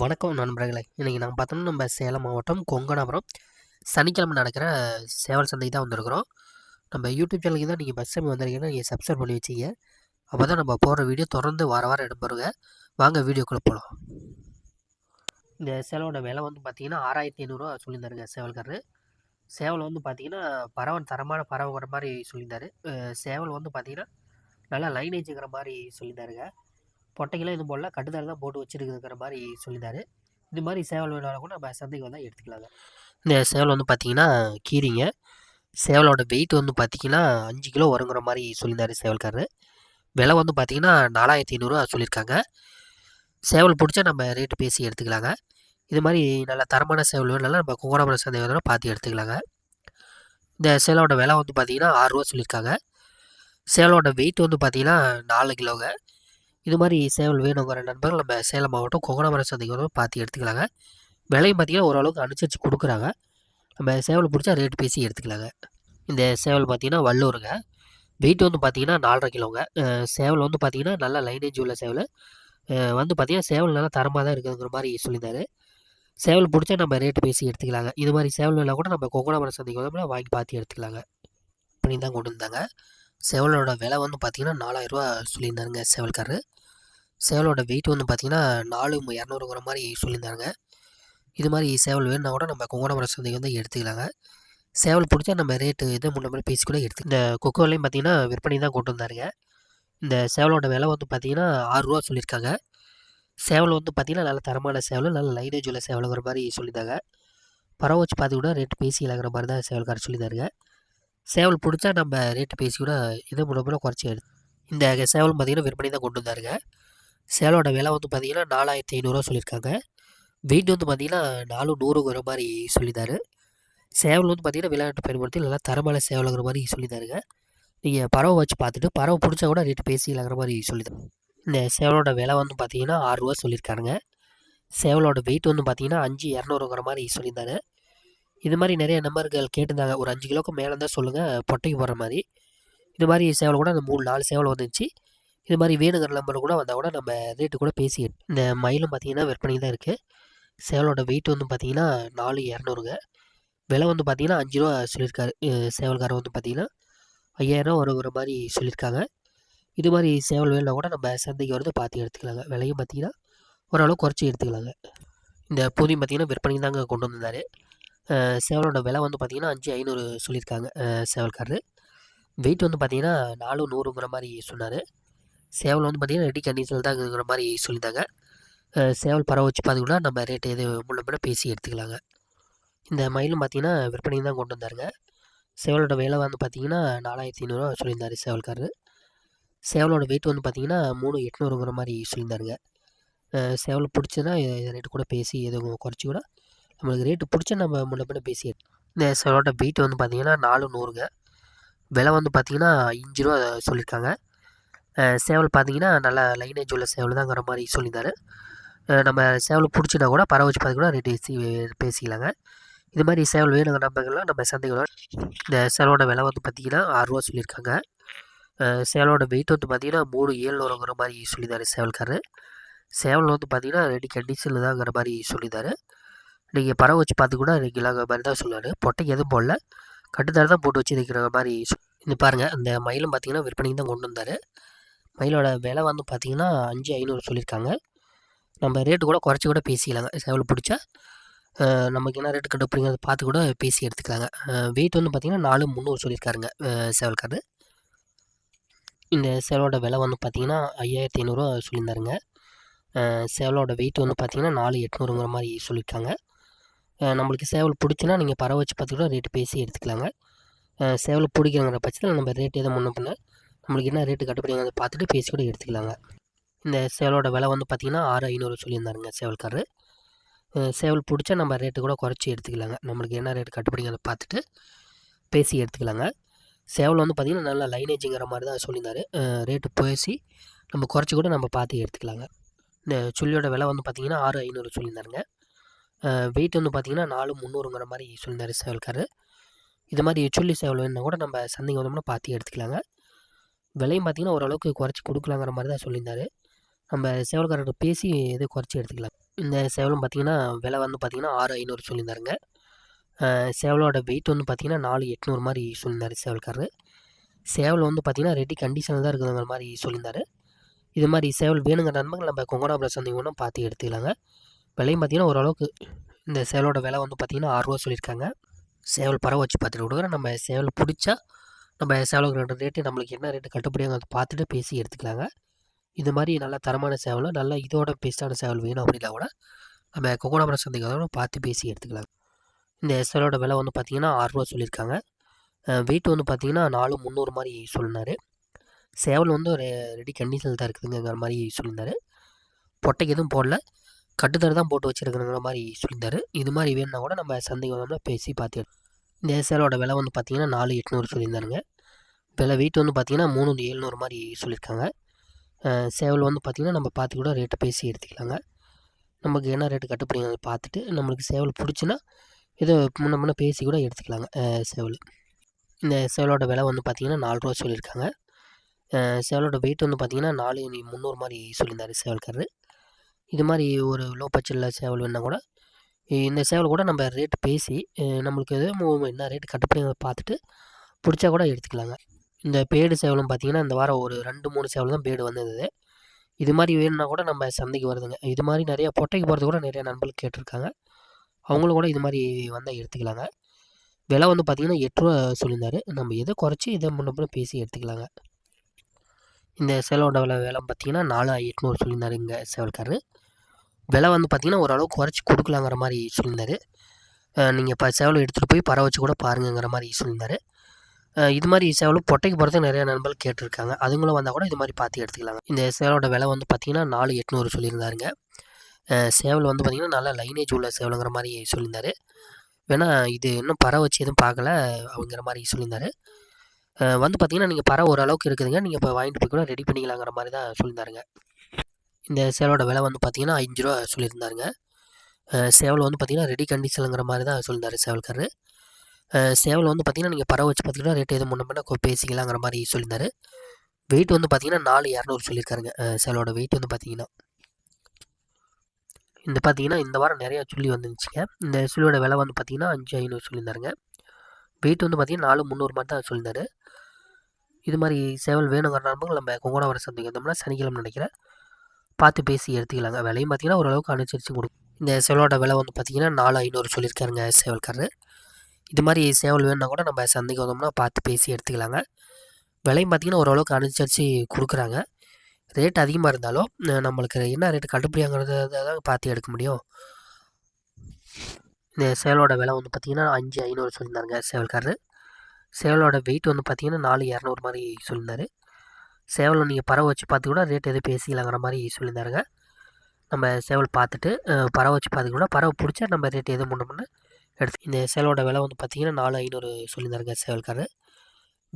வணக்கம் நண்பர்களே. இன்றைக்கி நாங்கள் பார்த்தோம்னா நம்ம சேலம் மாவட்டம் கொங்கனாபுரம் சனிக்கிழமை நடக்கிற சேவல் சந்தை தான் வந்திருக்கிறோம். நம்ம யூடியூப் சேனலுக்கு தான் நீங்கள் பஸ் டைம் வந்திருக்கீங்கன்னா நீங்கள் சப்ஸ்கிரைப் பண்ணி வச்சிங்க. அப்போ தான் நம்ம போடுற வீடியோ தொடர்ந்து வார வாரம் எடுப்பாருங்க. வாங்க வீடியோக்குள்ளே போகலாம் இந்த சேவலோட விலை வந்து பார்த்தீங்கன்னா ஆறாயிரத்தி ஐநூறுரூவா சொல்லியிருந்தாருங்க சேவல்காரரு. சேவல் வந்து பார்த்தீங்கன்னா பறவை தரமான பறவைங்கிற மாதிரி சொல்லியிருந்தாரு. சேவல் வந்து பார்த்திங்கன்னா நல்லா லைனேஜுங்கிற மாதிரி சொல்லியிருந்தாருங்க. பொட்டைக்கெல்லாம் எதுவும் போடல. கட்டுதாரி தான் போட்டு வச்சிருக்குதுங்கிற மாதிரி சொல்லியிருந்தாரு இது மாதிரி சேவல் வேணாலும் கூட நம்ம சந்தைக்கு வந்தால் எடுத்துக்கலாங்க. இந்த சேவல் வந்து பார்த்தீங்கன்னா கீரிங்க. சேவலோட வெயிட் வந்து பார்த்தீங்கன்னா அஞ்சு கிலோ வருங்கிற மாதிரி சொல்லியிருந்தாரு சேவல்காரர். விலை வந்து பார்த்தீங்கன்னா நாலாயிரத்தி ஐநூறுரூவா சொல்லியிருக்காங்க. சேவல் பிடிச்சா நம்ம ரேட்டு பேசி எடுத்துக்கலாங்க. இது மாதிரி நல்ல தரமான சேவல் வேணுனாலும் நம்ம குங்கோணபுரம் சந்தை வேணாலும் பார்த்து எடுத்துக்கலாங்க. இந்த சேவலோட விலை வந்து பார்த்தீங்கன்னா ஆறுரூவா சொல்லியிருக்காங்க. சேவலோட வெயிட் வந்து பார்த்தீங்கன்னா நாலு கிலோங்க. இது மாதிரி சேவல் வேணுங்கிற நண்பர்கள் நம்ம சேலம் மாவட்டம் கொங்கணமர சந்தைக்கு வந்து பார்த்து எடுத்துக்கலாங்க. விலையும் பார்த்தீங்கன்னா ஓரளவுக்கு அனுசரித்து கொடுக்குறாங்க. நம்ம சேவல் பிடிச்சா ரேட் பேசி எடுத்துக்கலாங்க. இந்த சேவல் பார்த்தீங்கன்னா வல்லூருங்க. வெயிட் வந்து பார்த்தீங்கன்னா நாலரை கிலோங்க. சேவல் வந்து பார்த்தீங்கன்னா நல்லா லைனேஜ் உள்ள சேவல். வந்து பார்த்தீங்கன்னா சேவல் நல்லா தரமாக தான் இருக்குதுங்கிற மாதிரி சொல்லியிருந்தாரு. சேவல் பிடிச்சா நம்ம ரேட் பேசி எடுத்துக்கலாங்க. இது மாதிரி சேவல் வேணா கூட நம்ம கொங்கணமர சந்தைக்கு வந்து வாங்கி பார்த்து எடுத்துக்கலாங்க. பண்ணி தான் கொண்டு வந்தாங்க. சேவலோட விலை வந்து பார்த்தீங்கன்னா நாலாயிரரூவா சொல்லியிருந்தாருங்க செவல்காரரு. சேவலோட வெயிட் வந்து பார்த்தீங்கன்னா நாலு இரநூறுங்கிற மாதிரி சொல்லியிருந்தாருங்க. இது மாதிரி சேவல் வேணும்னா கூட நம்ம குங்கணமரம் சந்தைக்கு வந்து எடுத்துக்கலாங்க. சேவல் பிடிச்சா நம்ம ரேட்டு இதை முன்ன மாதிரி பேசி கூட எடுத்து இந்த கொக்கோலையும் பார்த்தீங்கன்னா விற்பனை தான் கொண்டு வந்தாருங்க. இந்த சேவலோட விலை வந்து பார்த்தீங்கன்னா ஆறுரூவா சொல்லியிருக்காங்க. சேவல் வந்து பார்த்திங்கன்னா நல்ல தரமான சேவல் நல்ல லைனேஜ் உள்ள சேவலுங்கிற மாதிரி சொல்லியிருந்தாங்க. பறவை வச்சு பார்த்து கூட ரேட்டு பேசி இழங்குற மாதிரி தான் சேவல்காரர் சொல்லியிருந்தாருங்க. சேவல் பிடிச்சா நம்ம ரேட்டு பேசி கூட இதை மூலமாக குறைச்சி எடுத்து இந்த சேவல் பார்த்தீங்கன்னா விற்பனை தான் கொண்டு வந்தாருங்க. சேலோட விலை வந்து பார்த்தீங்கன்னா நாலாயிரத்தி ஐநூறுரூவா சொல்லியிருக்காங்க. வெயிட் வந்து பார்த்திங்கன்னா நாலு நூறுங்கிற மாதிரி சொல்லியிருந்தாரு. சேவல் வந்து பார்த்திங்கன்னா விளையாட்டு பயன்படுத்தி நல்லா தரமான சேவலுங்கிற மாதிரி சொல்லியிருந்தாருங்க. நீங்கள் பறவை வச்சு பார்த்துட்டு பறவை பிடிச்சா கூட ரேட்டு பேசி மாதிரி சொல்லியிருந்தாங்க இந்த சேவலோட விலை வந்து பார்த்தீங்கன்னா ஆறுரூவா சொல்லியிருக்காருங்க. சேவலோட வெயிட் வந்து பார்த்திங்கன்னா அஞ்சு இரநூறுங்கிற மாதிரி சொல்லியிருந்தாரு. இது மாதிரி நிறைய நம்பர்கள் கேட்டிருந்தாங்க. ஒரு அஞ்சு கிலோக்கு மேலே தான் சொல்லுங்கள் பொட்டைக்கு போடுற மாதிரி. இது மாதிரி சேவல் கூட அந்த மூணு நாலு சேவல் வந்துச்சு. இது மாதிரி வேணுங்கிற நம்பர் கூட வந்தால் கூட நம்ம ரேட்டு கூட பேசி இந்த மயிலும் பார்த்தீங்கன்னா விற்பனை தான் இருக்குது சேவலோட வெயிட் வந்து பார்த்தீங்கன்னா நாலு இரநூறுங்க. விலை வந்து பார்த்தீங்கன்னா அஞ்சு ரூபா சொல்லியிருக்காரு. சேவல்காரர் வந்து பார்த்தீங்கன்னா ஐயாயிரம் வருங்கிற மாதிரி சொல்லியிருக்காங்க. இது மாதிரி சேவல் வேணும்னா கூட நம்ம சந்தைக்கு வந்து பார்த்து எடுத்துக்கலாங்க. விலையும் பார்த்தீங்கன்னா ஓரளவு குறைச்சி எடுத்துக்கலாங்க. இந்த பூதியும் பார்த்தீங்கன்னா விற்பனை தாங்க கொண்டு வந்தார் சேவலோட விலை வந்து பார்த்தீங்கன்னா அஞ்சு ஐநூறு சொல்லியிருக்காங்க. சேவல்காரரு. வெயிட் வந்து பார்த்திங்கன்னா நாலு நூறுங்கிற மாதிரி சொன்னார். சேவல் வந்து பார்த்திங்கன்னா ரெடி கண்டிஷனில் தான் இருக்கிற மாதிரி சொல்லியிருந்தாங்க. சேவல் பறவை வச்சு பார்த்தீங்கன்னா நம்ம ரேட்டு எது முன்ன பேசி எடுத்துக்கலாங்க. இந்த மயிலும் பார்த்தீங்கன்னா விற்பனைக்கு தான் கொண்டு வந்தாருங்க. சேவலோட விலை வந்து பார்த்தீங்கன்னா நாலாயிரத்தி ஐநூறுரூவா சொல்லியிருந்தாரு சேவல்காரரு. சேவலோட வெயிட் வந்து பார்த்திங்கன்னா மூணு எட்நூறுங்கிற மாதிரி சொல்லியிருந்தாருங்க. சேவல் பிடிச்சதுன்னா ரேட்டு கூட பேசி எதுவும் குறைச்சி கூட நம்மளுக்கு ரேட்டு பிடிச்ச நம்ம முன்ன பின்ன பேசி இந்த சேவலோட வெயிட் வந்து பார்த்திங்கன்னா நாலு நூறுங்க. விலை வந்து பார்த்தீங்கன்னா அஞ்சு ரூபா சொல்லியிருக்காங்க. சேவல் பார்த்தீங்கன்னா நல்லா லைனேஜ் உள்ள சேவல் தாங்கிற மாதிரி சொல்லியிருந்தாரு. நம்ம சேவல் பிடிச்சினா கூட பறவை வச்சு பார்த்து கூட ரேட்டு பேசிக்கலாங்க. இது மாதிரி சேவல் வேணுங்கிற நம்பர்கள்லாம் நம்ம சந்தைகளோட இந்த சேவலோட விலை வந்து பார்த்தீங்கன்னா ஆறுரூவா சொல்லியிருக்காங்க. சேவலோட வெயிட் வந்து பார்த்திங்கன்னா மூணு ஏழ்நூறுங்கிற மாதிரி சொல்லியிருந்தாரு சேவல்காரர். சேவல் வந்து பார்த்திங்கன்னா ரெடி கண்டிஷனில் தாங்கிற மாதிரி சொல்லியிருந்தாரு. நீங்கள் பறவை வச்சு பார்த்து கூட இருக்கலாங்கிற மாதிரி தான் சொல்லுவார். பொட்டைக்கு எதுவும் போடல. கட்டுத்தாரு தான் போட்டு வச்சிருக்கிற மாதிரி இது இந்த பாருங்கள் அந்த மயிலும் பார்த்தீங்கன்னா விற்பனைக்கு தான் கொண்டு வந்தார். மயிலோட விலை வந்து பார்த்தீங்கன்னா அஞ்சு ஐநூறு சொல்லியிருக்காங்க. நம்ம ரேட்டு கூட குறைச்சி கூட பேசிக்கலாங்க. சேவல் பிடிச்சா நமக்கு என்ன ரேட்டு கண்டுபிடிங்க பார்த்து கூட பேசி எடுத்துக்கலாங்க. வெயிட் வந்து பார்த்தீங்கன்னா நாலு முந்நூறு சொல்லியிருக்காருங்க அஹ், சேவல்காரரு. இந்த சேவலோட விலை வந்து பார்த்தீங்கன்னா ஐயாயிரத்தி ஐநூறுரூவா சொல்லியிருந்தாருங்க. அஹ், சேவலோட வெயிட் வந்து பார்த்தீங்கன்னா நாலு எட்நூறுங்கிற மாதிரி சொல்லியிருக்காங்க. நம்மளுக்கு சேவல் பிடிச்சுன்னா நீங்கள் பறவை வச்சு பார்த்து கூட ரேட்டு பேசி எடுத்துக்கலாங்க. சேவல் பிடிக்கிறங்கிற பட்சத்தில் நம்ம ரேட் எதுவும் முன்ன பின்ன நம்மளுக்கு என்ன ரேட்டு கட்டுப்படிங்கிறத பார்த்துட்டு பேசி கூட எடுத்துக்கலாங்க. இந்த சேவலோட விலை வந்து பார்த்தீங்கன்னா ஆறு ஐநூறு சொல்லியிருந்தாருங்க சேவல்காரரு. சேவல் பிடிச்சா நம்ம ரேட்டு கூட குறைச்சி எடுத்துக்கலாங்க. நம்மளுக்கு என்ன ரேட்டு கட்டுப்படிங்கிறத பார்த்துட்டு பேசி எடுத்துக்கலாங்க. சேவல் வந்து பார்த்திங்கன்னா நல்லா லைனேஜுங்கிற மாதிரி தான் சொல்லியிருந்தாரு. ரேட்டு பேசி நம்ம குறைச்சி கூட நம்ம பார்த்து எடுத்துக்கலாங்க. இந்த சுள்ளியோட விலை வந்து பார்த்திங்கன்னா ஆறு ஐநூறு சொல்லியிருந்தாருங்க. வெயிட் வந்து பார்த்திங்கன்னா நாலு முந்நூறுங்கிற மாதிரி சொல்லியிருந்தார் சேவல்கார் இது மாதிரி சொல்லி சேவல் வேணுன்னா கூட நம்ம சந்தைக்கு வந்தோம்னா பார்த்து எடுத்துக்கலாங்க. விலையும் பார்த்திங்கன்னா ஓரளவுக்கு குறைச்சி கொடுக்கலாங்கிற மாதிரி தான் சொல்லியிருந்தார். நம்ம சேவல்காரர்கிட்ட பேசி எது குறைச்சி எடுத்துக்கலாம். இந்த சேவலும் பார்த்தீங்கன்னா விலை வந்து பார்த்தீங்கன்னா ஆறு ஐநூறு சொல்லியிருந்தாருங்க. சேவலோட வெயிட் வந்து பார்த்தீங்கன்னா நாலு எட்நூறு மாதிரி சொல்லியிருந்தார் சேவல்காரர். சேவல் வந்து பார்த்திங்கன்னா ரெடி கண்டிஷனில் தான் இருக்குதுங்கிற மாதிரி சொல்லியிருந்தார். இது மாதிரி சேவல் வேணுங்கிற நண்பர்கள் நம்ம கொங்கனாபுரம் சந்தை ஒன்றும் பார்த்து எடுத்துக்கலாங்க. விலையும் பார்த்தீங்கன்னா ஓரளவுக்கு இந்த சேவலோட விலை வந்து பார்த்தீங்கன்னா ஆறுரூவா சொல்லியிருக்காங்க. சேவல் பறவை வச்சு பார்த்துட்டு கொடுக்குறேன். நம்ம சேவல் பிடிச்சா நம்ம சேவலுக்கு ரெண்டு ரேட்டு நம்மளுக்கு என்ன ரேட்டு கட்டுப்படியாக அதை பார்த்துட்டு பேசி எடுத்துக்கலாங்க. இது மாதிரி நல்ல தரமான சேவலும் நல்ல இதோட பெஸ்ட்டான சேவல் வேணும் அப்படின்னா கூட நம்ம கொங்கனாபுரம் சந்தைக்கு பார்த்து பேசி எடுத்துக்கலாம். இந்த சேவலோட விலை வந்து பார்த்திங்கன்னா ஆறுரூவா சொல்லியிருக்காங்க. வெயிட் வந்து பார்த்திங்கன்னா நாலு முந்நூறு மாதிரி சொன்னார் சேவல் வந்து ஒரு ரெடி கண்டிஷனில் தான் இருக்குதுங்கிற மாதிரி சொல்லியிருந்தார். பொட்டைக்கு எதுவும் போடல. கட்டுத்தர தான் போட்டு வச்சுருக்குங்கிற மாதிரி சொல்லியிருந்தாரு. இது மாதிரி வேணும்னா கூட நம்ம சந்தைக்கு வந்தோம்னா பேசி பார்த்து இந்த சேலோட விலை வந்து பார்த்திங்கன்னா நாலு எட்நூறு சொல்லியிருந்தாருங்க. விலை வெயிட் வந்து பார்த்திங்கன்னா மூணு ஏழ்நூறு மாதிரி சொல்லியிருக்காங்க. சேவல் வந்து பார்த்திங்கன்னா நம்ம பார்த்து கூட ரேட்டை பேசி எடுத்துக்கலாங்க. நமக்கு என்ன ரேட்டு கட்டுப்படிங்கிறத பார்த்துட்டு நம்மளுக்கு சேவல் பிடிச்சின்னா ஏதோ முன்ன முன்ன பேசி கூட எடுத்துக்கலாங்க. சேவல். இந்த சேவலோட விலை வந்து பார்த்திங்கன்னா நாலு ரூபா சொல்லியிருக்காங்க. சேவலோட வெயிட் வந்து பார்த்திங்கன்னா நாலு முந்நூறு மாதிரி சொல்லியிருந்தார் சேவல்காரரு. இது மாதிரி ஒரு லோ பட்ஜெட்டில் சேவல் வேணால் கூட இந்த சேவல் கூட நம்ம ரேட் பேசி நம்மளுக்கு எது என்ன ரேட் கட்டுப்படி பார்த்துட்டு பிடிச்சா கூட எடுத்துக்கலாங்க. இந்த பேடு சேவலும் பார்த்திங்கன்னா இந்த வாரம் ஒரு ரெண்டு மூணு சேவல் தான் பேடு வந்தது. இது மாதிரி வேணும்னா கூட நம்ம சந்தைக்கு வருதுங்க. இது மாதிரி நிறையா பொட்டைக்கு போகிறது கூட நிறையா நண்பர்கள் கேட்டிருக்காங்க. அவங்களும் கூட இது மாதிரி வந்தால் எடுத்துக்கலாங்க. விலை வந்து பார்த்திங்கன்னா எட்டு சொல்லியிருந்தாரு. நம்ம எதை குறைச்சி இதை முன்ன பேசி எடுத்துக்கலாங்க. இந்த சேலோட விலை விலை பார்த்திங்கன்னா நாலு எட்நூறு சொல்லியிருந்தாரு இங்கே சேவல்காரரு. விலை வந்து பார்த்திங்கன்னா ஓரளவுக்கு குறைச்சி கொடுக்கலாங்கிற மாதிரி சொல்லியிருந்தாரு. நீங்கள் இப்போ சேவலை எடுத்துகிட்டு போய் பறவை வச்சு கூட பாருங்கிற மாதிரி சொல்லியிருந்தாரு. இது மாதிரி சேவலும் பொட்டைக்கு போகிறதுக்கு நிறையா நண்பர்கள் கேட்டிருக்காங்க. அதுங்களும் வந்தால் கூட இது மாதிரி பார்த்து எடுத்துக்கலாங்க. இந்த சேவலோட விலை வந்து பார்த்திங்கன்னா நாலு எட்நூறு சொல்லியிருந்தாருங்க. சேவல் வந்து பார்த்திங்கன்னா நல்லா லைனேஜ் உள்ள சேவலுங்கிற மாதிரி சொல்லியிருந்தார். வேணால் இது இன்னும் பறவை வச்சு எதுவும் பார்க்கல அப்படிங்கிற மாதிரி சொல்லியிருந்தார். வந்து பார்த்திங்கன்னா நீங்கள் பறவை ஓரளவுக்கு இருக்குதுங்க. நீங்கள் இப்போ வாங்கிட்டு போய் கூட ரெடி பண்ணிக்கலாங்கிற மாதிரி தான் சொல்லியிருந்தாருங்க. இந்த சேவலோட விலை வந்து பார்த்திங்கன்னா அஞ்சு ரூபா சொல்லியிருந்தாருங்க. சேவல் வந்து பார்த்திங்கன்னா ரெடி கண்டிஷனுங்கிற மாதிரி தான் சொல்லியிருந்தார் சேவல்காரர். சேவல் வந்து பார்த்திங்கன்னா நீங்கள் பறவை வச்சு பார்த்திங்கன்னா ரேட் எதுவும் முன்ன பண்ண பேசிக்கலாங்கிற மாதிரி சொல்லியிருந்தாரு. வெயிட் வந்து பார்த்திங்கன்னா நாலு இரநூறு சொல்லியிருக்காருங்க. சேவலோட வெயிட் வந்து பார்த்திங்கன்னா. இந்த பார்த்தீங்கன்னா இந்த வாரம் நிறையா சுள்ளி வந்துருந்துச்சுங்க இந்த சுள்ளியோட விலை வந்து பார்த்திங்கன்னா அஞ்சு ஐநூறு சொல்லியிருந்தாருங்க. வெயிட் வந்து பார்த்திங்கன்னா நாலு முந்நூறு மாதிரி தான் சொல்லியிருந்தாரு. இது மாதிரி சேவல் வேணுங்கிற நம்ம நம்ம வர சந்தைக்கு வந்தோம்னா சனிக்கிழமை நினைக்கிறேன். பார்த்து பேசி எடுத்துக்கலாங்க விலையும் பார்த்திங்கன்னா ஓரளவுக்கு அனுசரித்து கொடுக்கும் இந்த சேவலோட விலை வந்து பார்த்திங்கன்னா நாலு ஐநூறு சொல்லியிருக்காருங்க சேவல்காரரு. இது மாதிரி சேவல் வேணுன்னா கூட நம்ம சந்தைக்கு வந்தோம்னா பார்த்து பேசி எடுத்துக்கலாங்க. விலையும் பார்த்திங்கன்னா ஓரளவுக்கு அனுசரித்து கொடுக்குறாங்க. ரேட் அதிகமாக இருந்தாலும் நம்மளுக்கு என்ன ரேட்டு கட்டுப்படியாங்கிறது தான் பார்த்து எடுக்க முடியும். இந்த சேவலோட விலை வந்து பார்த்திங்கன்னா அஞ்சு ஐநூறு சொல்லியிருந்தாருங்க சேவல்காரரு. சேவலோட வெயிட் வந்து பார்த்திங்கன்னா நாலு இரநூறு மாதிரி சொல்லியிருந்தாரு. சேவலை நீங்கள் பறவை வச்சு பார்த்து கூட ரேட் எதுவும் பேசிக்கலாங்கிற மாதிரி சொல்லியிருந்தாருங்க. நம்ம சேவல் பார்த்துட்டு பறவை வச்சு பார்த்து கூட பறவை பிடிச்சா நம்ம ரேட் எதுவும் முன்ன எடுத்து இந்த சேவலோட விலை வந்து பார்த்திங்கன்னா நாலு ஐநூறு சொல்லியிருந்தாருங்க சேவல்காரர்.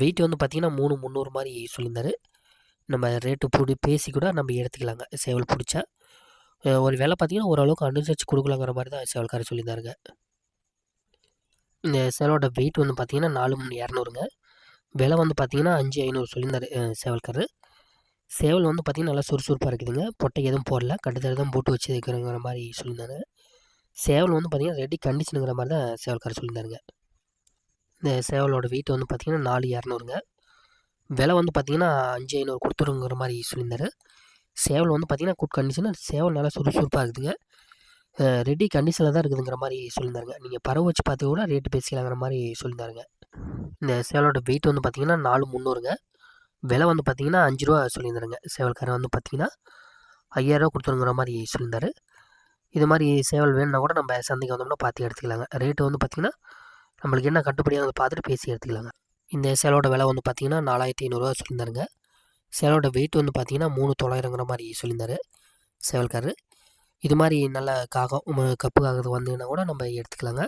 வெயிட் வந்து பார்த்திங்கன்னா மூணு முந்நூறு மாதிரி சொல்லியிருந்தாரு. நம்ம ரேட்டு பிடி பேசி கூட நம்ம எடுத்துக்கலாங்க. சேவல் பிடிச்சா. ஒரு வேலை பார்த்திங்கன்னா ஓரளவுக்கு அனுசரித்து கொடுக்கலாங்கிற மாதிரி தான் சேவல்காரர் சொல்லியிருந்தாருங்க. இந்த சேவலோட வெயிட் வந்து பார்த்திங்கன்னா நாலு மூணு இரநூறுங்க. விலை வந்து பார்த்திங்கன்னா அஞ்சு ஐநூறு சொல்லியிருந்தார் சேவல்காரர். சேவல் வந்து பார்த்திங்கன்னா நல்லா சுறுசுறுப்பாக இருக்குதுங்க. பொட்டை எதுவும் போடல. கட்டுத்தடை தான் போட்டு வச்சுருக்கிறங்கிற மாதிரி சொல்லியிருந்தாங்க சேவல் வந்து பார்த்திங்கன்னா ரெடி கண்டிஷனுங்கிற மாதிரி தான் சேவல்காரர் சொல்லியிருந்தாருங்க. இந்த சேவலோட வெயிட் வந்து பார்த்திங்கன்னா நாலு இரநூறுங்க. விலை வந்து பார்த்திங்கன்னா அஞ்சு ஐநூறு கொடுத்துருங்கிற மாதிரி சொல்லியிருந்தார். சேவல் வந்து பார்த்திங்கன்னா குட் கண்டிஷன் சேவல் நல்லா சுறுசுறுப்பாக இருக்குதுங்க. ரெடி கண்டிஷனில் தான் இருக்குதுங்கிற மாதிரி சொல்லியிருந்தாருங்க நீங்கள் பறவை வச்சு பார்த்து கூட ரேட்டு பேசிக்கலாங்கிற மாதிரி சொல்லியிருந்தாருங்க இந்த சேவலோட வெயிட் வந்து பார்த்திங்கன்னா நாலு முந்நூறுங்க. விலை வந்து பார்த்திங்கன்னா அஞ்சு ரூபா சொல்லியிருந்தாருங்க. சேவல்காரன் வந்து பார்த்திங்கன்னா ஐயாயிரரூவா கொடுத்துருங்கிற மாதிரி சொல்லியிருந்தாரு. இது மாதிரி சேவல் வேணும்னா கூட நம்ம சந்தைக்கு வந்தோம்னா பார்த்து எடுத்துக்கலாங்க. ரேட்டு வந்து பார்த்திங்கன்னா நம்மளுக்கு என்ன கட்டுப்படியாக பார்த்துட்டு பேசி எடுத்துக்கலாங்க. இந்த சேலோட விலை வந்து பார்த்திங்கன்னா நாலாயிரத்தி ஐநூறுரூவா சொல்லியிருந்தாருங்க. சேலோட வெயிட் வந்து பார்த்திங்கன்னா மூணு தொள்ளாயிரங்கிற மாதிரி சொல்லியிருந்தாரு சேவல்காரரு. இது மாதிரி நல்ல காகம் கப்பு காகத்துக்கு வந்தீங்கன்னா கூட நம்ம எடுத்துக்கலாங்க.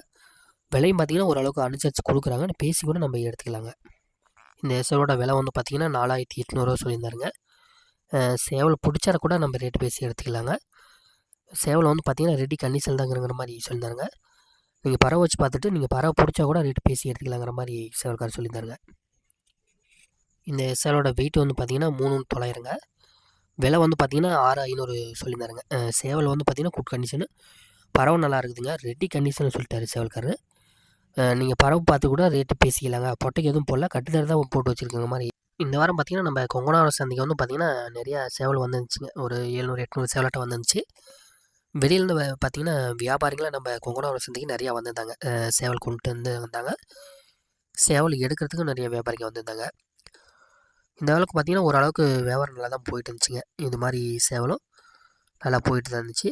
விலையும் பார்த்திங்கன்னா ஓரளவுக்கு அனுசரித்து கொடுக்குறாங்க. பேசி கூட நம்ம எடுத்துக்கலாங்க. இந்த சேவலோட விலை வந்து பார்த்திங்கன்னா நாலாயிரத்தி எட்நூறுவா சொல்லியிருந்தாருங்க. சேவல் பிடிச்சார கூட நம்ம ரேட்டு பேசி எடுத்துக்கலாங்க. சேவல் வந்து பார்த்திங்கன்னா ரெடி கண்டிஷன் தாங்கிற மாதிரி சொல்லியிருந்தாருங்க. நீங்கள் பறவை வச்சு பார்த்துட்டு நீங்கள் பறவை பிடிச்சா கூட ரேட்டு பேசி எடுத்துக்கலாங்கிற மாதிரி சேவல்கார் சொல்லியிருந்தாருங்க. இந்த சேலோட வெயிட் வந்து பார்த்திங்கன்னா மூணு தொள்ளாயிரங்க. விலை வந்து பார்த்தீங்கன்னா ஆறு ஐநூறு சொல்லியிருந்தாருங்க. சேவல் வந்து பார்த்திங்கன்னா குட் கண்டிஷனு பறவை நல்லா இருக்குதுங்க. ரெட்டி கண்டிஷன் சொல்லிட்டாரு சேவல்காரரு. நீங்கள் பறவை பார்த்து கூட ரேட்டு பேசிக்கலாங்க. பொட்டைக்கு எதுவும் போடல. கட்டுத்தர தான் போட்டு வச்சுருக்கங்க மாதிரி. இந்த வாரம் பார்த்தீங்கன்னா நம்ம கொங்கனாவரம் சந்தைக்கு வந்து பார்த்தீங்கன்னா நிறையா சேவல் வந்துருந்துச்சுங்க. ஒரு எழுநூறு எட்நூறு சேவலாட்டம் வந்துருந்துச்சு. வெளியிலேருந்து பார்த்திங்கன்னா பார்த்தீங்கன்னா வியாபாரிகளாக நம்ம கொங்கனாவரம் சந்தைக்கு நிறையா வந்திருந்தாங்க. சேவல் கொண்டு வந்து வந்தாங்க. சேவல் எடுக்கிறதுக்கும் நிறைய வியாபாரிங்க வந்திருந்தாங்க. இந்த அளவுக்கு பார்த்தீங்கன்னா ஓரளவுக்கு வியாபாரம் நல்லா தான் போயிட்டு இருந்துச்சுங்க. இது மாதிரி சேவலும் நல்லா போயிட்டு தான் இருந்துச்சு.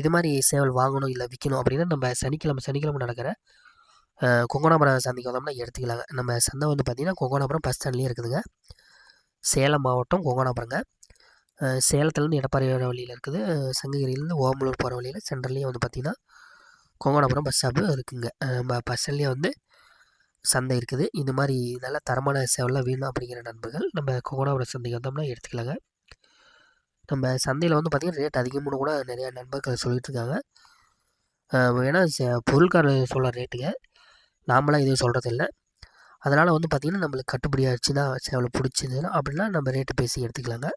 இது மாதிரி சேவல் வாங்கணும் இல்லை விற்கணும் அப்படின்னா நம்ம சனிக்கிழமை சனிக்கிழமை நடக்கிற கொங்கோணாபுரம் சந்தைக்கு வந்தோம்னா எடுத்துக்கலாங்க. நம்ம சந்தை வந்து பார்த்திங்கன்னா கொங்கனாபுரம் பஸ் ஸ்டாண்ட்லேயே இருக்குதுங்க. சேலம் மாவட்டம் கொங்கோணாபுரங்க சேலத்துலேருந்து எடப்பாடி வர வழியில் இருக்குது. சங்ககிரியிலேருந்து ஓமலூர் போகிற வழியில் சென்ட்ரல்லையே வந்து பார்த்திங்கன்னா கொங்கோணாபுரம் பஸ் ஸ்டாப்பு இருக்குதுங்க நம்ம பஸ் ஸ்டாண்ட்லேயே வந்து சந்தை இருக்குது. இந்த மாதிரி நல்ல தரமான சேவலாம் வேணும் அப்படிங்கிற நண்பர்கள் நம்ம கொங்கனாபுரம் சந்தைக்கு வந்தோம்னா எடுத்துக்கலாங்க. நம்ம சந்தையில் வந்து பார்த்திங்கன்னா ரேட் அதிகம்னு கூட நிறையா நண்பர்கள் சொல்லிகிட்டு இருக்காங்க ஏன்னா ச- சொல்ல சொல்கிற ரேட்டுங்க நாமளாம் எதுவும் சொல்கிறது இல்லை அதனால் வந்து பார்த்திங்கன்னா நம்மளுக்கு கட்டுப்படி ஆச்சுன்னா சேவலை பிடிச்சிதுன்னா அப்படின்னா நம்ம ரேட்டு பேசி எடுத்துக்கலாங்க.